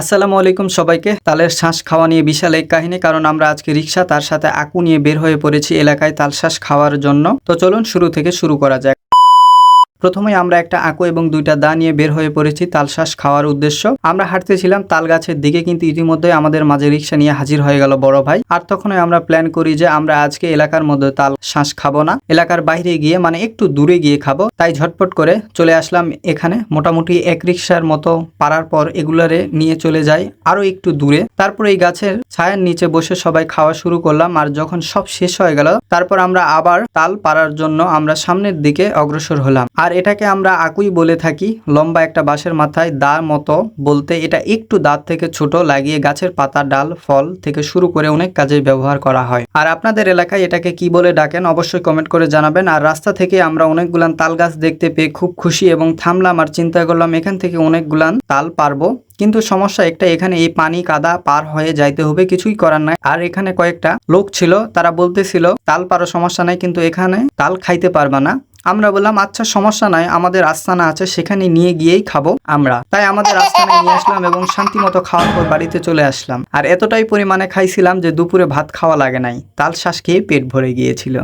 আসসালামু আলাইকুম সবাইকে। তালের শ্বাস খাওয়া নিয়ে বিশাল এক কাহিনী, কারণ আমরা আজকে রিক্সা তার সাথে আকু নিয়ে বের হয়ে পড়েছি এলাকায় তাল শ্বাস খাওয়ার জন্য। তো চলুন শুরু থেকে শুরু করা যাক। প্রথমেই আমরা একটা আকু এবং দুইটা দা নিয়ে বের হয়ে পড়েছি তালশ্বাস খাওয়ার উদ্দেশ্য। আমরা হাঁটতেছিলাম তাল গাছের দিকে কিন্তু ইতিমধ্যে আমাদের মাঝে রিক্সা নিয়ে হাজির হয়ে গেল বড় ভাই। আর তখনই আমরা প্ল্যান করি যে আমরা আজকে এলাকার মধ্যে তাল শ্বাস খাব না। এলাকার বাইরে গিয়ে মানে একটু দূরে গিয়ে খাব। তাই ঝটপট করে চলে আসলাম এখানে। মোটামুটি এক রিক্সার মতো পারার পর এগুলারে নিয়ে চলে যাই আরও একটু দূরে। তারপর এই গাছের ছায়ার নিচে বসে সবাই খাওয়া শুরু করলাম। আর যখন সব শেষ হয়ে গেল, তারপর আমরা আবার তাল পারার জন্য আমরা সামনের দিকে অগ্রসর হলাম। আর এটাকে আমরা আকুই বলে থাকি, লম্বা একটা বাঁশের মাথায় দা মতো বলতে এটা একটু দাঁত থেকে ছোট লাগিয়ে গাছের পাতা, ডাল, ফল থেকে শুরু করে অনেক কাজে ব্যবহার করা হয়। আর আপনাদের এলাকায় এটাকে কি বলে ডাকেন অবশ্যই কমেন্ট করে জানাবেন। আর রাস্তা থেকে আমরা অনেকগুলান তাল গাছ দেখতে পেয়ে খুব খুশি এবং থামলাম আর চিন্তা করলাম এখান থেকে অনেকগুলান তাল পারব। কিন্তু সমস্যা একটা, এখানে এই পানি কাদা পার হয়ে যাইতে হবে, কিছুই করার নাই। আর এখানে কয়েকটা লোক ছিল, তারা বলতেছিল, তাল পারো, সমস্যা নাই, কিন্তু এখানে তাল খাইতে পারবা না। আমরা বললাম আচ্ছা সমস্যা নাই, আমাদের আস্তানা আছে, সেখানে নিয়ে গিয়েই খাব আমরা। তাই আমাদের আস্তানায় নিয়ে আসলাম এবং শান্তি মতো খাওয়ার পর বাড়িতে চলে আসলাম। আর এতটাই পরিমাণে খাইছিলাম যে দুপুরে ভাত খাওয়া লাগে নাই। তাল শ্বাস খেয়ে পেট ভরে গিয়েছিল।